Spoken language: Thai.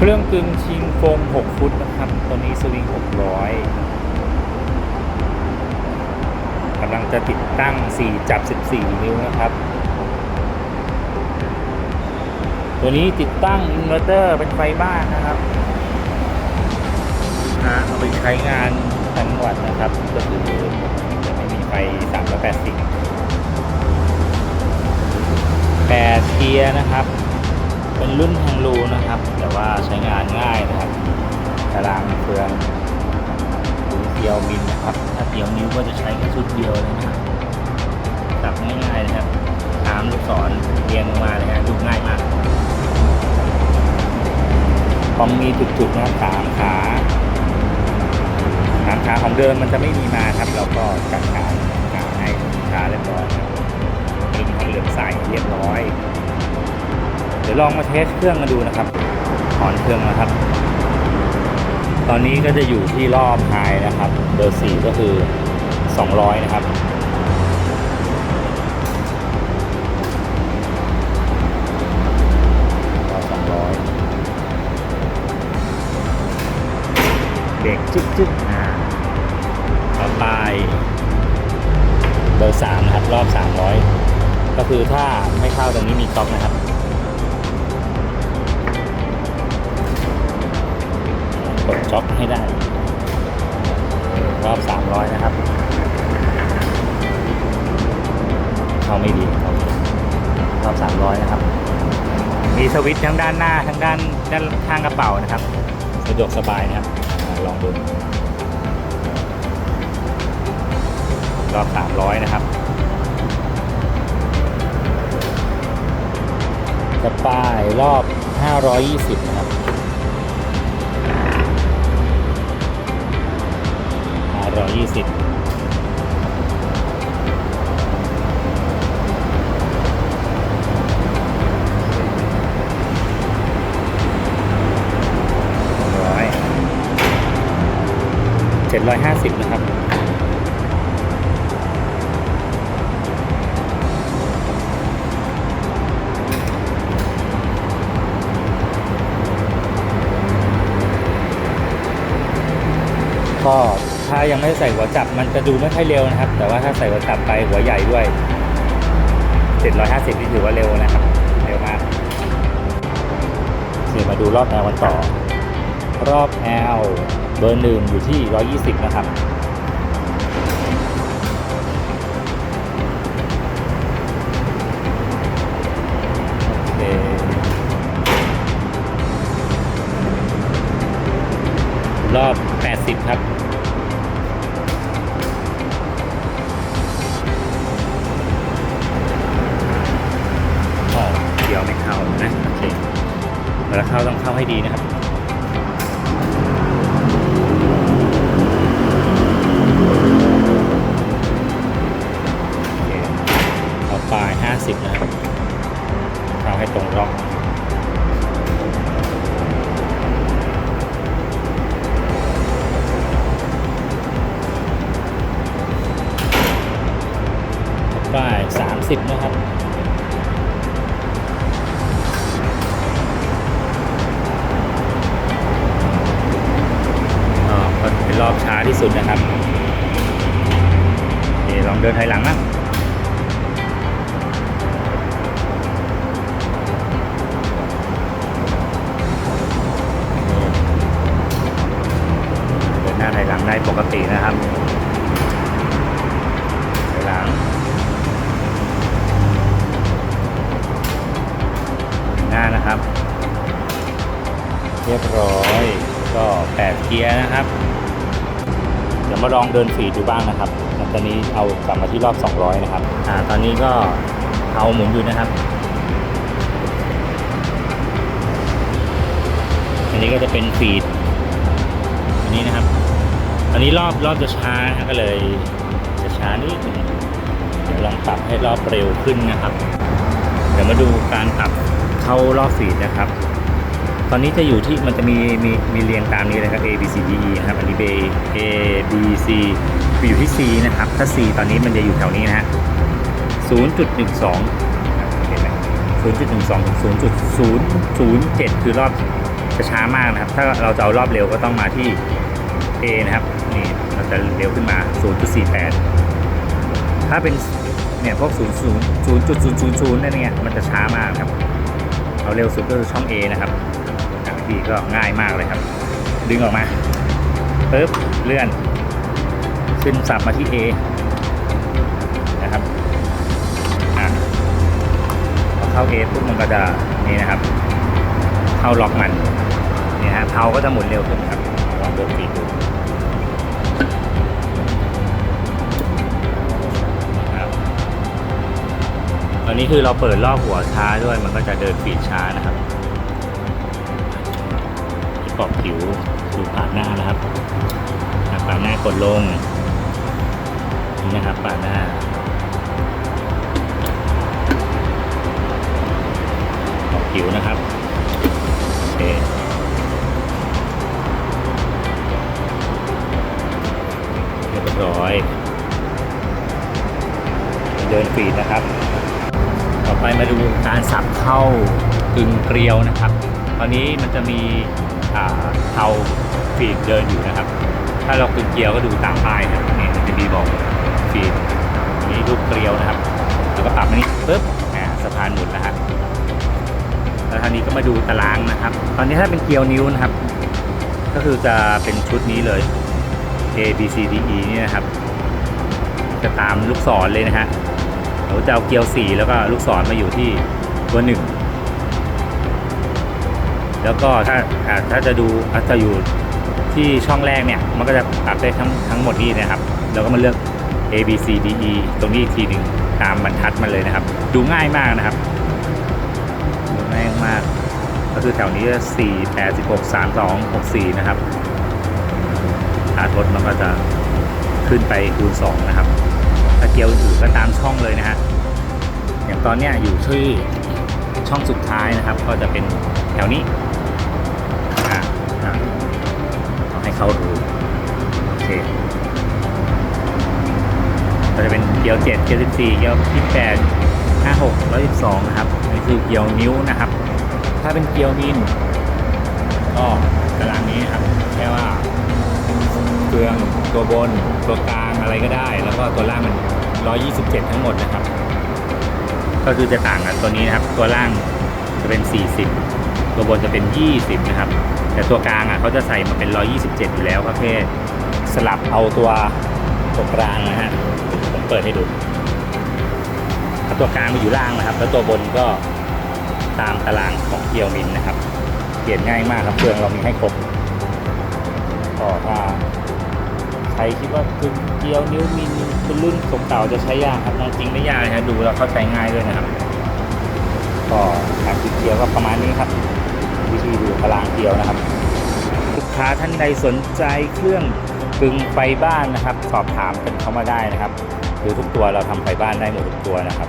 เครื่องกึงชิงโฟม6 ฟุตนะครับ ตัวนี้สวิง 600กำลังจะติดตั้ง 4 จับ 14 นิ้วนะครับ ตัวนี้ติดตั้งอินเวอร์เตอร์เป็นไฟบ้านนะครับนะเอาไปใช้งานทั้งวันนะครับ ก็คือจะไม่มีไฟ 380 8เกียร์นะครับ เป็นรุ่นแฮงรูนะครับ แต่ว่าใช้งานง่ายนะครับตารางเฟืองหรือเดียวมิลนะครับ ถ้าเดียวนิ้วก็จะใช้แค่ชุดเดียวเลยนะครับจับง่ายๆนะครับตามลูกศรเรียงมาเลยนะดูง่ายมากพอมมีจุดๆนะครับสามขาสามขาของเดิมมันจะไม่มีมาครับ เราก็จัดการขาให้ขาเรียบร้อยครับมีทางเหลืองใสเรียบร้อย ดี๋ยวลองมาเทสเครื่องมาดูนะครับถอนเครื่องนะครับ ตอนนี้ก็จะอยู่ที่รอบไฮนะครับเบอร์สี่ก็คือ 200 นะครับรอบ200เบรกจึ๊กจึ๊กอ่าต่อไปเบอร์3นะครับ รอบ 300 ก็คือถ้าไม่เข้าตรงนี้มีก๊อกนะครับ กดจ็อกให้ได้รอบ 300 นะครับ เข้าไม่ดีรอบ 300 นะครับ มีสวิตช์ทั้งด้านหน้าทั้งด้านด้านข้างกระเป๋านะครับ สะดวกสบายนะครับ ลองดูรอบ 300 นะครับกระป้ายรอบ 520 นะครับ ร้อยเจ็ดร้อยห้าสิบนะครับก็ ถ้ายังไม่ใส่หัวจับมันจะดูไม่ค่อยเร็วนะครับ แต่ว่าถ้าใส่หัวจับไปหัวใหญ่ด้วย 750 นี่ถือว่าเร็วนะครับ เร็วมากเดี๋ยวมาดูรอบแอลกันต่อ รอบแอลเบอร์หนึ่งอยู่ที่ 120 นะครับโอเครอบ 80 ครับ ลาเข้าต้องเข้าให้ดีนะครับโอเคเอาปลาย 50 นะครับเข้าให้ตรงร่องป้าย 30 นะครับ สุดนะครับเคลองเดินถอยหลังนะเดินหน้าถอยหลังได้ปกตินะครับถอยหลังหน้านะครับ เรียบร้อยก็ 8 เกียร์นะครับ เดี๋ยวมาลองเดินฝีดูบ้างนะครับ ตอนนี้เอากลับมาที่รอบ 200 นะครับ อ่า ตอนนี้ก็เอาหมุนอยู่นะครับ อันนี้ก็จะเป็นฟีด อันนี้นะครับ อันนี้รอบรอบจะช้านะก็เลยจะช้านิดนึงเดี๋ยวลองปรับให้รอบเร็วขึ้นนะครับ เดี๋ยวมาดูการปรับเข้ารอบฟีดนะครับ ตอนนี้จะอยู่ที่มันจะมีมีมีเรียงตามนี้เลยครับ A B C D E นะครับอันนี้ B A B C ไปอยู่ที่ C นะครับ ถ้า C ตอนนี้มันจะอยู่แถวนี้นะฮะ0.12เห็นไหม0.12ถึง0.007 คือรอบจะช้ามากนะครับ ถ้าเราจะเอารอบเร็วก็ต้องมาที่ A นะครับ นี่เราจะเร็วขึ้นมา 0.48 ถ้าเป็นเนี่ยพวก 0 0 0.000นั่นเนี่ยมันจะช้ามากครับ เอาเร็วสุดก็คือช่อง A นะครับ อ่ก็ง่ายมากเลยครับ ดึงออกมาปึ๊บเลื่อน ขึ้นสับมาที่ A นะครับอะพอเข้า A ปุ๊บมันก็จะนี่นะครับ เข้าล็อกมันนี่ฮะเท้าก็จะหมุนเร็วขึ้นครับลองเดินปีดูตอนนี้คือเราเปิดรอบหัวช้าด้วยมันก็จะเดินปีดช้านะครับ ที่ปอบผิวดูปาดหน้านะครับปาดหน้ากดลงนี่นะครับปาดหน้าออกผิวนะครับโอเคเรียบร้อย เดินฟีดนะครับ ต่อไปมาดูการสับเข้ากึ่งเกลียวนะครับ ตอนนี้มันจะมี เทาฟีดเดินอยู่นะครับ ถ้าเรากึ่งเกลียวก็ดูตามป้ายนะครับนี่จะมีบอกฟีดนนี้รูปเกลียวนะครับแล้วก็ปรับมานี่ปุ๊บอ่าสะพานหมุนนะครับแล้วทางนี้ก็มาดูตารางนะครับ ตอนนี้ถ้าเป็นเกลียวนิ้วนะครับ ก็คือจะเป็นชุดนี้เลย A B C D E นี่นะครับ จะตามลูกศรเลยนะฮะเราจะเอาเกลียวสีแล้วก็ลูกศรมาอยู่ที่ตัวหนึ่ง แล้วก็ถ้าถ้าจะดูอะจะอยู่ที่ช่องแรกเนี่ยมันก็จะปรับได้ทั้งทั้งหมดนี้นะครับ แล้วก็มาเลือก A B C D E ตรงนี้อีกทีหนึ่งตามบรรทัดมันเลยนะครับ ดูง่ายมากนะครับแรงมากก็คือแถวนี้ก็4 8 16 3 2 6 4 นะครับอาทดมันก็จะขึ้นไปคูณ 2 นะครับถ้าเกียวอื่นก็ตามช่องเลยนะฮะอย่างตอนเนี้ยอยู่ที่ช่องสุดท้ายนะครับ ก็จะเป็นแถวนี้าอ่าเอาให้เข้ารูโอเคก็จะเป็นเกียว7เกียว14เกียว28 56 112นะครับนี่คือเกียวนิ้วนะครับ ถ้าเป็นเกียวมินก็ตารางนี้ครับแค่ว่าเครื่องตัวบนตัวกลางอะไรก็ได้ แล้วก็ตัวล่างมัน 127 ทั้งหมดนะครับ ก็คือจะต่างกันตัวนี้นะครับ ตัวล่างจะเป็น 40 ตัวบนจะเป็น 20 นะครับ แต่ตัวกลางอะเขาจะใส่มาเป็น 127 อยู่แล้วครับเพ่สลับเอาตัวตัวกลางนะฮะผมเปิดให้ดูตัวกลางมาอยู่ล่างนะครับ แล้วตัวบนก็ตามตารางของเกียวมินนะครับเปลี่ยนง่ายมากครับเครื่องเรามีให้ครบก็ถ้าใครคิดว่าคือเกียวนิ้วมินเป็นรุ่นเก่าจะใช้ยากครับจริงไม่ยากนะดูแล้วเข้าใจง่ายด้วยนะครับ ก็การติดเกียวก็ประมาณนี้ครับ ที่ดูตารางเดียวนะครับ ลูกค้าท่านใดสนใจเครื่องกึ่งไฟบ้านนะครับ สอบถามเป็นเข้ามาได้นะครับ หรือทุกตัวเราทำไฟบ้านได้หมดทุกตัวนะครับ